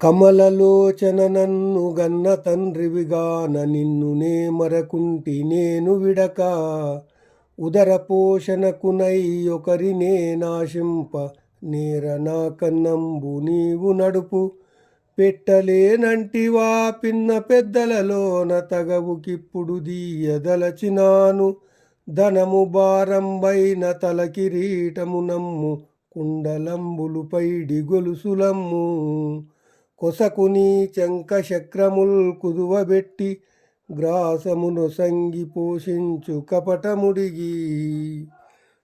కమలలోచన నన్ను గన్న తండ్రివిగాన నిన్ను నే మరకుంటి నేను విడక. ఉదర పోషణకునై ఒకరినే నాశింప నేర నా కన్నంబు నీవు నడుపు. పెట్టలేనంటివా పిన్న పెద్దలలోన తగవుకిప్పుడు దీయదలచినాను. ధనము భారంబైన తల కిరీటము నమ్ము కుండలంబులు పైడి గొలుసులమ్ము. కొసకుని చెంక చక్రముల్ కుదువబెట్టి గ్రాసమును సంగి పోషించు కపటముడిగి.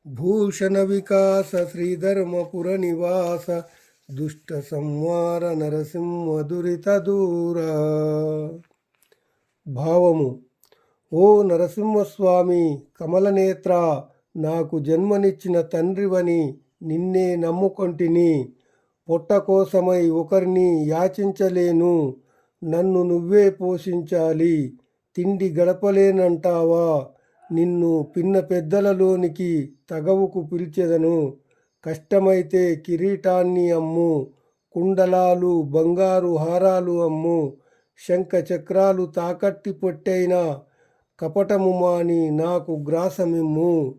భూషణ వికాస శ్రీధర్మపుర నివాస దుష్ట సంవార నరసింహ దురిత దూర. భావము ఓ నరసింహస్వామి కమలనేత్ర నాకు జన్మనిచ్చిన తండ్రివని నిన్నే నమ్ముకొంటిని. పొట్ట కోసమై ఒకరిని యాచించలేను. నన్ను నువ్వే పోషించాలి. తిండి గడపలేనంటావా? నిన్ను పిన్న పెద్దలలోనికి తగవుకు పిలిచెదను. కష్టమైతే కిరీటాన్ని అమ్ము. కుండలాలు బంగారు హారాలు అమ్ము. శంఖ చక్రాలు తాకట్టి పొట్టైన కపటము మాని నాకు గ్రాసమిమ్ము.